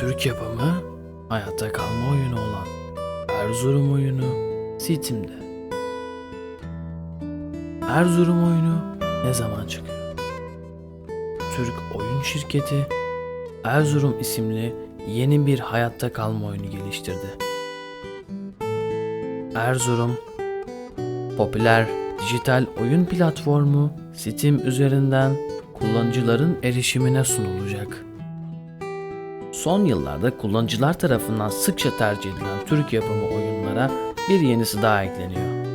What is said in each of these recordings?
Türk yapımı hayatta kalma oyunu olan Erzurum oyunu Steam'de. Erzurum oyunu ne zaman çıkıyor? Türk oyun şirketi Erzurum isimli yeni bir hayatta kalma oyunu geliştirdi. Erzurum popüler dijital oyun platformu Steam üzerinden kullanıcıların erişimine sunulacak. Son yıllarda kullanıcılar tarafından sıkça tercih edilen Türk yapımı oyunlara bir yenisi daha ekleniyor.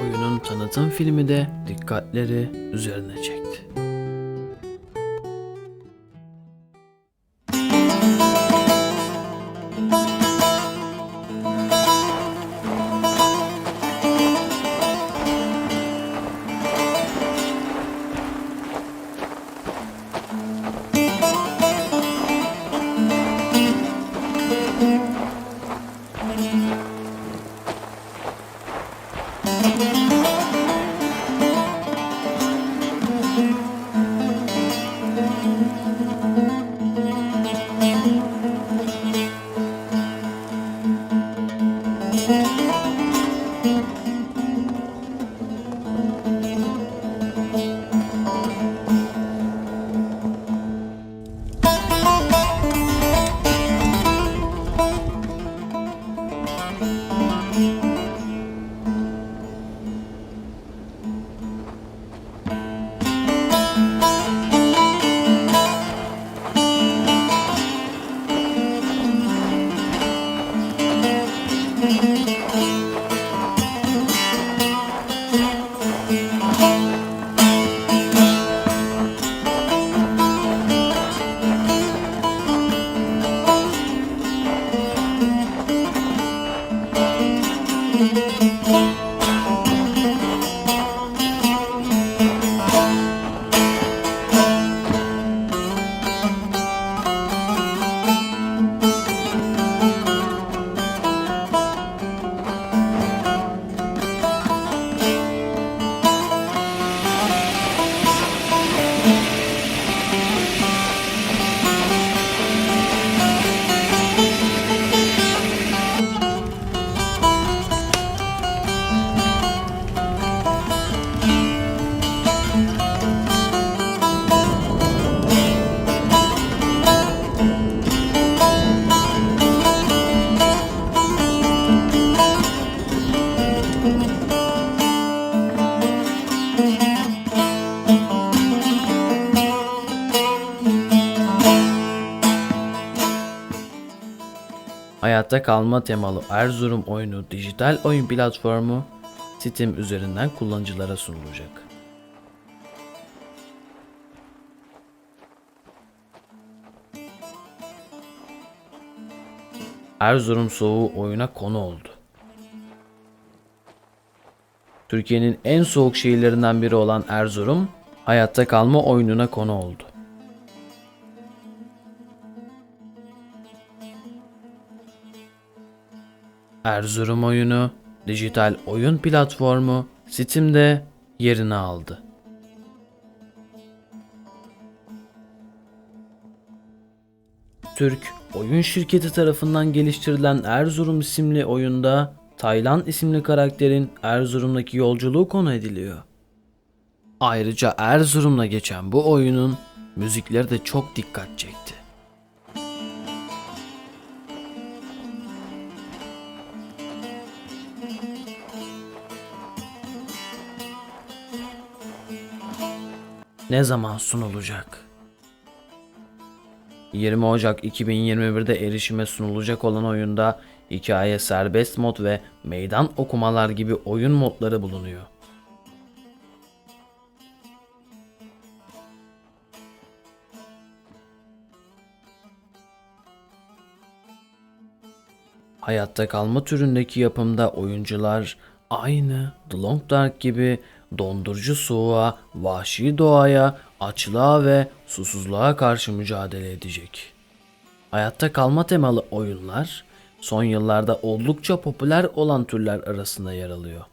Oyunun tanıtım filmi de dikkatleri üzerine çekti. Bye. Hayatta kalma temalı Erzurum oyunu dijital oyun platformu Steam üzerinden kullanıcılara sunulacak. Erzurum soğuğu oyuna konu oldu. Türkiye'nin en soğuk şehirlerinden biri olan Erzurum, hayatta kalma oyununa konu oldu. Erzurum oyunu dijital oyun platformu Steam'de yerini aldı. Türk oyun şirketi tarafından geliştirilen Erzurum isimli oyunda Taylan isimli karakterin Erzurum'daki yolculuğu konu ediliyor. Ayrıca Erzurum'la geçen bu oyunun müzikleri de çok dikkat çekti. Ne zaman sunulacak? 20 Ocak 2021'de erişime sunulacak olan oyunda hikaye serbest mod ve meydan okumalar gibi oyun modları bulunuyor. Hayatta kalma türündeki yapımda oyuncular aynı The Long Dark gibi dondurucu soğuğa, vahşi doğaya, açlığa ve susuzluğa karşı mücadele edecek. Hayatta kalma temalı oyunlar son yıllarda oldukça popüler olan türler arasında yer alıyor.